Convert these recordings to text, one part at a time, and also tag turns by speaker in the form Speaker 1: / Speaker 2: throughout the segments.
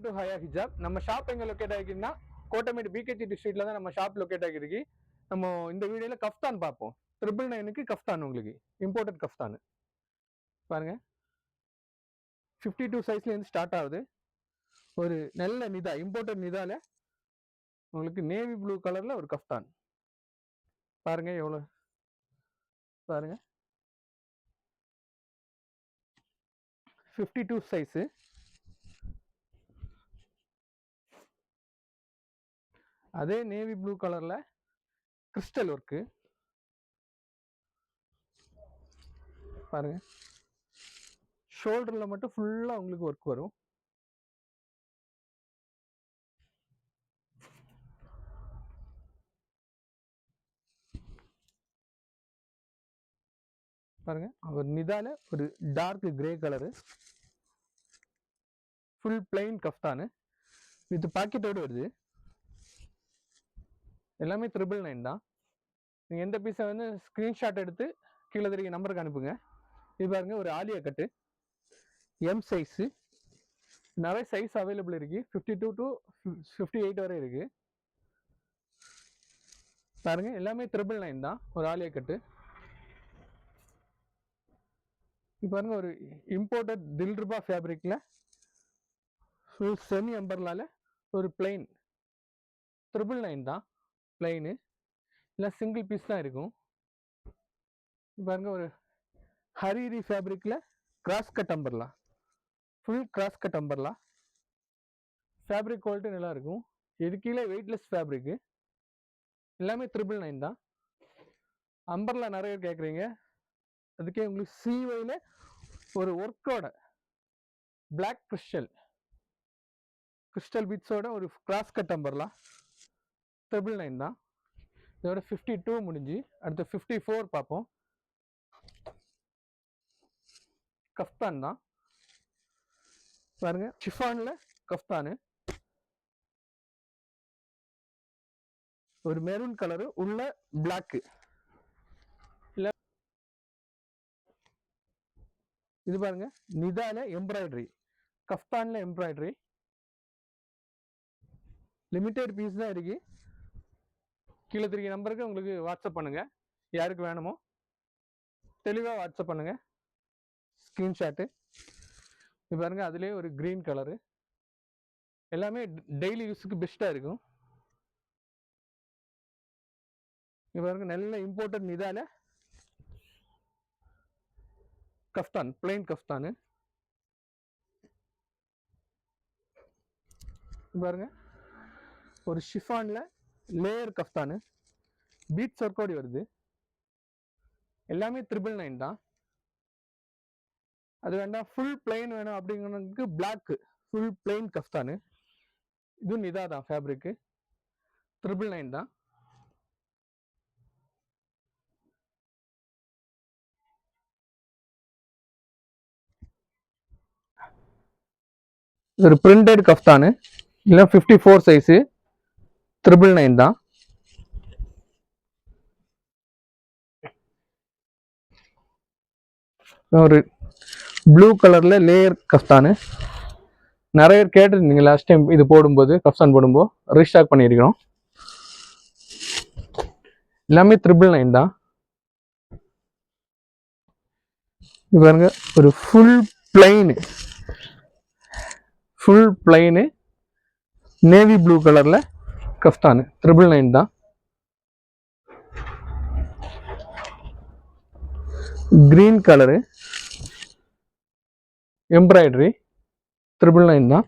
Speaker 1: Welcome to ஹயா ஹிஜாப் நம்ம shop எங்க லொக்கேட் ஆகிருக்குன்னா கோட்டமேடு பிகேஜி டிஸ்ட்ரிக்ட்ல தான் நம்ம ஷாப் லொக்கேட் ஆகிருக்கு நம்ம இந்த வீடியோல கஃப்தான் பார்ப்போம். ட்ரிபிள் நைனுக்கு கஃப்தான் உங்களுக்கு. Imported kaftan. பாருங்க. ஃபிஃப்டி டூ சைஸ்லேருந்து ஸ்டார்ட் ஆகுது. ஒரு நல்ல நிதா இம்போர்ட்டட் நிதாவில் உங்களுக்கு நேவி ப்ளூ கலர்ல ஒரு கஃப்தான். பாருங்க எவ்வளோ? பாருங்க. ஃபிஃப்டி டூ சைஸு அதே நேவி ப்ளூ கலரில் கிறிஸ்டல் ஒர்க்கு பாருங்க. ஷோல்டரில் மட்டும் ஃபுல்லாக உங்களுக்கு ஒர்க் வரும். பாருங்க. ஒரு நிதால ஒரு dark grey colour full plain kaftan with பாக்கெட்டோடு வருது. எல்லாமே ட்ரிபிள் நைன் தான். நீங்கள் எந்த பீஸை வந்து ஸ்க்ரீன்ஷாட் எடுத்து கீழே தெரிய நம்பருக்கு அனுப்புங்க. இது பாருங்க ஒரு ஆலியா கட்டு எம் சைஸு நிறைய சைஸ் அவைலபிள் இருக்குது fifty two to fifty eight வரை இருக்குது பாருங்க எல்லாமே ட்ரிபிள் நைன் தான். ஒரு ஆலியா கட்டு இப்போ பாருங்க ஒரு இம்போர்ட்டட் தில்ருபா ஃபேப்ரிக்கில் ஃபுல் செமி அம்பர்லால ஒரு பிளெயின் ட்ரிபிள் நைன் தான். ப்ளைனு இல்லை சிங்கிள் பீஸ் தான் இருக்கும். பாருங்கள் பாருங்க ஒரு ஹரிரி ஃபேப்ரிக்கில் cross cut umbrella full cross cut umbrella fabric quality நல்லா இருக்கும். இது கீழே வெயிட்லெஸ் ஃபேப்ரிக்கு எல்லாமே ட்ரிபிள் நைன் தான். அம்பர்லா நிறைய பேர் கேட்குறீங்க அதுக்கே உங்களுக்கு சிவையில் ஒரு ஒர்க்கோட பிளாக் கிறிஸ்டல் கிறிஸ்டல் பீட்ஸோட ஒரு cross cut umbrella triple nine தான். இதோட ஃபிஃப்டி டூ முடிஞ்சு அடுத்து ஃபிஃப்டி ஃபோர் பார்ப்போம். கஃப்தான் தான். பாருங்க ஷிஃபானில் கஃப்தானு. ஒரு மெரூன் கலரு உள்ள பிளாக்கு இது பாருங்க நிதால எம்ப்ராய்டரி கஃப்தான்ல எம்ப்ராய்டரி லிமிட்டெட் பீஸ் தான் இருக்கு. கீழே திருக்கிய நம்பருக்கு உங்களுக்கு வாட்ஸ்அப் பண்ணுங்கள் யாருக்கு வேணுமோ தெளிவாக வாட்ஸ்அப் பண்ணுங்கள் ஸ்க்ரீன்ஷாட்டு இது பாருங்கள் அதுலேயே ஒரு க்ரீன் கலரு எல்லாமே டெய்லி யூஸுக்கு பெஸ்ட்டாக இருக்கும். இது பாருங்க நல்ல இம்போர்ட்டட் இதால கஃப்தான் பிளைன் கஃப்தானு பாருங்க ஒரு ஷிஃபானில் லேயர் கஃப்தானு? பீட்ஸ் ஒர்க்கோடி வருது. எல்லாமே ட்ரிபிள் நைன் தான். அது வேண்டாம் ஃபுல் பிளெயின் வேணும் அப்படிங்கிறதுக்கு பிளாக்கு ஃபுல் பிளெயின் கஃப்தானு? இதுவும் இதா தான் ஃபேப்ரிக்கு ட்ரிபிள் நைன் தான். இது ஒரு பிரிண்டட் கஃப்தானு? இல்லை fifty four size triple nine தான். ஒரு ப்ளூ கலரில் லேயர் கஃப்தானு. நிறைய பேர் கேட்டிருந்தீங்க லாஸ்ட் டைம் இது போடும்போது கஃப்தான் போடும்போது ரீஸ்டாக் பண்ணியிருக்கிறோம். எல்லாமே ட்ரிபிள் நைன் தான். இது பாருங்க ஒரு full plain full plain navy blue கலரில் கஃப்தானு ட்ரிபிள் நைன் தான். Green colour embroidery triple nine தான்.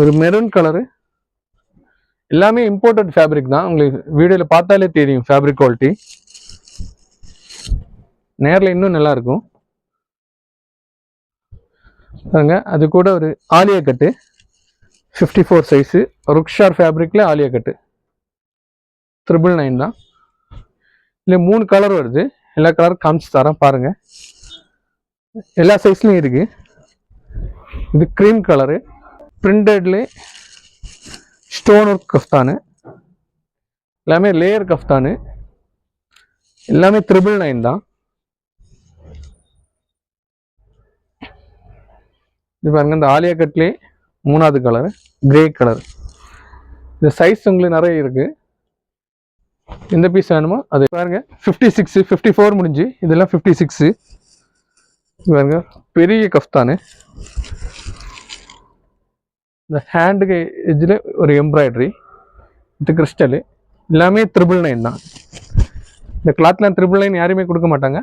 Speaker 1: ஒரு மெரூன் கலரு எல்லாமே இம்போர்ட்டட் ஃபேப்ரிக் தான். உங்களுக்கு வீடியோவில் பார்த்தாலே தெரியும் ஃபேப்ரிக் குவாலிட்டி நேரில் இன்னும் நல்லா இருக்கும். பாருங்க அது கூட ஒரு Alia cut. Fifty four size Rukhsar ஃபேப்ரிக்கில் Alia cut. Triple nine தான். இல்லை மூணு கலர் வருது. எல்லா கலரும் காமிச்சு தரேன் பாருங்கள் எல்லா சைஸ்லையும் இருக்குது இது க்ரீம் கலரு பிரிண்டட்லே ஸ்டோன் ஒர்க் கஃப்தானு. எல்லாமே லேயர் கஃப்தானு. எல்லாமே த்ரிபிள் நைன் தான். இது பாருங்க இந்த ஆலியா கட்லேயே மூணாவது கலர் கிரே கலர் இந்த சைஸ் உங்களுக்கு நிறைய இருக்குது எந்த பீஸ் வேணுமோ அது பாருங்க ஃபிஃப்டி சிக்ஸு ஃபிஃப்டி ஃபோர் முடிஞ்சு இதெல்லாம் ஃபிஃப்டி சிக்ஸு பாருங்க பெரிய கஃப்தானு இந்த ஹேண்டுக்கு எஜ்ஜில் ஒரு எம்ப்ராய்டரி இது கிறிஸ்டலு எல்லாமே த்ரிபிள் நைன் தான். இந்த கிளாத்லாம் த்ரிபிள் நைன் யாருமே கொடுக்க மாட்டாங்க.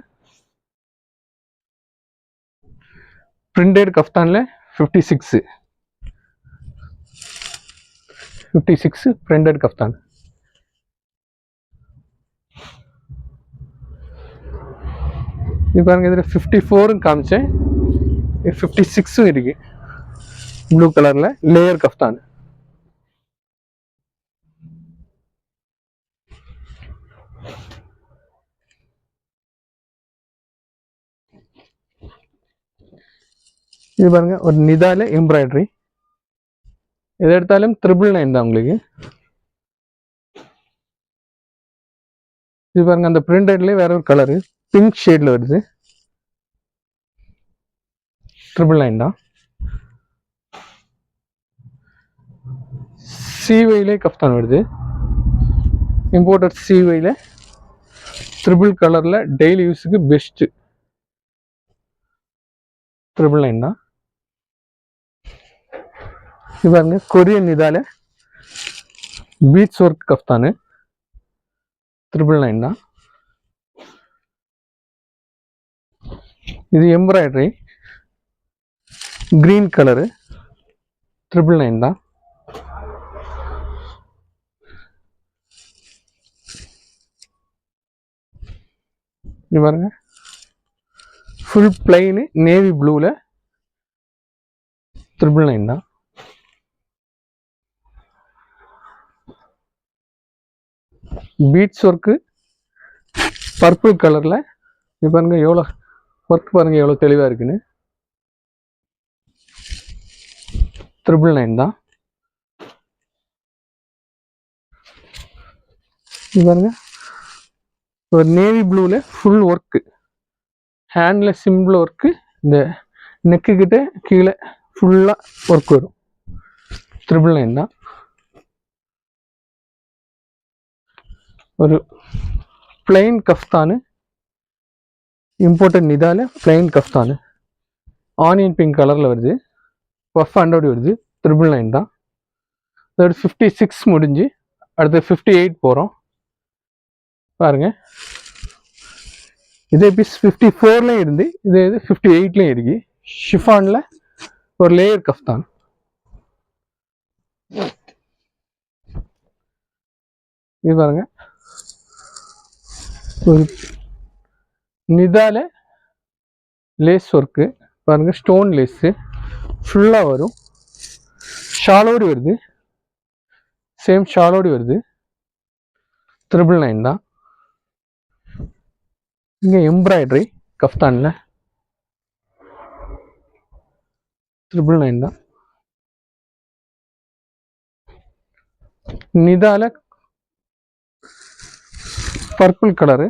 Speaker 1: Printed கஃப்தானில் fifty six fifty six printed kaftan. இது பாருங்க இதில் ஃபிஃப்டி ஃபோரும் காமிச்சேன். ஃபிஃப்டி சிக்ஸும் இருக்குது ப்ளூ கலரில் லேயர் கஃப்தான். இது பாருங்க ஒரு நிதால எம்ப்ராய்டரி எது எடுத்தாலும் ட்ரிபிள் நைன் தான் உங்களுக்கு. இது பாருங்க அந்த பிரிண்டட்லேயே வேற ஒரு கலரு பிங்க் ஷேட்ல வருது. ட்ரிபிள் நைன் தான். சிவையிலே கஃப்தான் வருது. இம்போர்ட்டட் சிவையில் ட்ரிபிள் கலரில் டெய்லி யூஸுக்கு பெஸ்ட்டு ட்ரிபிள் நைன் தான். இது பாருங்க கொரியன் இதால beads work kaftan triple nine தான். இது embroidery green colour triple nine தான். இது பாருங்க. ஃபுல் பிளைனு நேவி ப்ளூவில் ட்ரிபிள் நைன் தான். பீட்ஸ் ஒர்க்கு பர்பிள் கலரில் இது பாருங்க எவ்வளோ ஒர்க் பாருங்கள் எவ்வளோ தெளிவாக இருக்குன்னு. ட்ரிபிள் நைன் தான். இது பாருங்க ஒரு நேவி ப்ளூவில் full work handle simple work இந்த நெக்குக்கிட்ட கீழே ஃபுல்லாக ஒர்க் வரும். ட்ரிபிள் நைன் தான். ஒரு பிளெயின் கஃப்தானு? இம்போர்ட்டட் நிதால பிளெயின் கஃப்தானு. ஆனியன் பிங்க் கலரில் வருது. பஃப் ஹண்ட்ரட் வருது. ட்ரிபிள் நைன் தான். அதோட ஃபிஃப்டி சிக்ஸ் முடிஞ்சு அடுத்து ஃபிஃப்டி எயிட் போகிறோம் பாருங்கள் இதே பீஸ் ஃபிஃப்டி ஃபோர்லேயும் இருந்து இதே இது ஃபிஃப்டி எயிட்லேயும் இருக்கு. ஷிஃபானில் ஒரு லேயர் கஃப்தான். இது பாருங்கள் நிதால லேஸ் ஒர்க்கு பாருங்க ஸ்டோன் லேஸு ஃபுல்லாக வரும். ஷாலோடி வருது. சேம் ஷாலோடி வருது. ட்ரிபிள் நைன் தான். இங்கே எம்ப்ராய்டரி கஃப்தானில். ட்ரிபிள் நைன் தான். நிதால பர்பிள் கலரு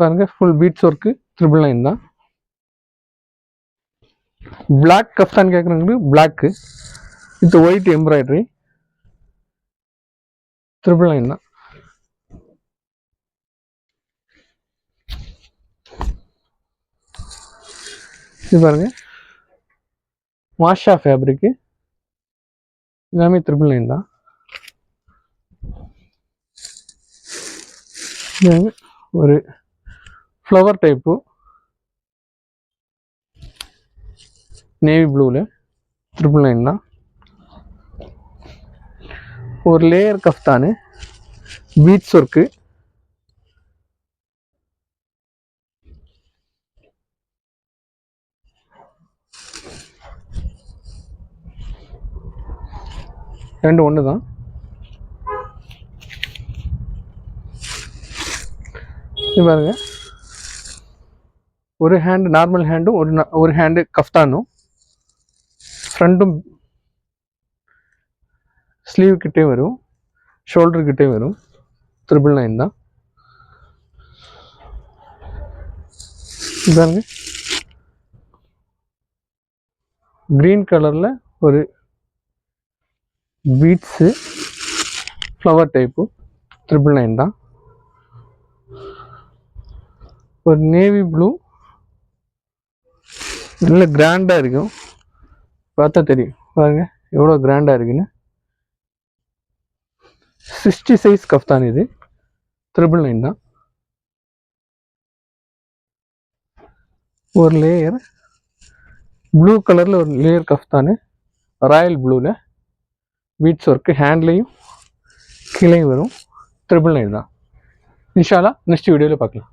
Speaker 1: பாருங்கள் full beads work triple nine தான். பிளாக் கஃப்தான் கேட்குறவங்களுக்கு black with white embroidery triple nine தான். இது பாருங்க. மாஷா ஃபேப்ரிக்கு எல்லாமே ட்ரிபிள் நைன் தான் இது வந்து ஒரு ஃப்ளவர் டைப்பு நேவி ப்ளூவில் ட்ரிபிள் நைன் தான். ஒரு லேயர் கஃப்தானு பீட்ஸ் ஒர்க்கு ரெண்டு ஒன்று தான் இது பாருங்க. ஒரு ஹேண்டு நார்மல் ஹேண்டும் ஒரு ஒரு ஹேண்டு கஃப்தானும் ஃப்ரண்ட்டும் ஸ்லீவ் கிட்டே வரும் ஷோல்டர் கிட்டே வரும் ட்ரிபிள் நைன் தான். பாருங்க. க்ரீன் கலரில் ஒரு beads flower type triple nine தான். ஒரு நேவி ப்ளூ நல்ல கிராண்டாக இருக்கும் பார்த்தா தெரியும். பாருங்க எவ்வளோ கிராண்டாக இருக்குன்னு. சிக்ஸ்டி சைஸ் கஃப்தான் இது. ட்ரிபிள் நைன் தான். ஒரு லேயர் ப்ளூ கலரில் ஒரு லேயர் கஃப்தானு ராயல் ப்ளூவில் பீட்ஸ் ஒர்க்கு ஹேண்ட்லேயும் கீழே வரும். ட்ரிபிள் நைன் தான். இன்ஷாலா நெக்ஸ்ட் வீடியோவில் பார்க்கலாம்.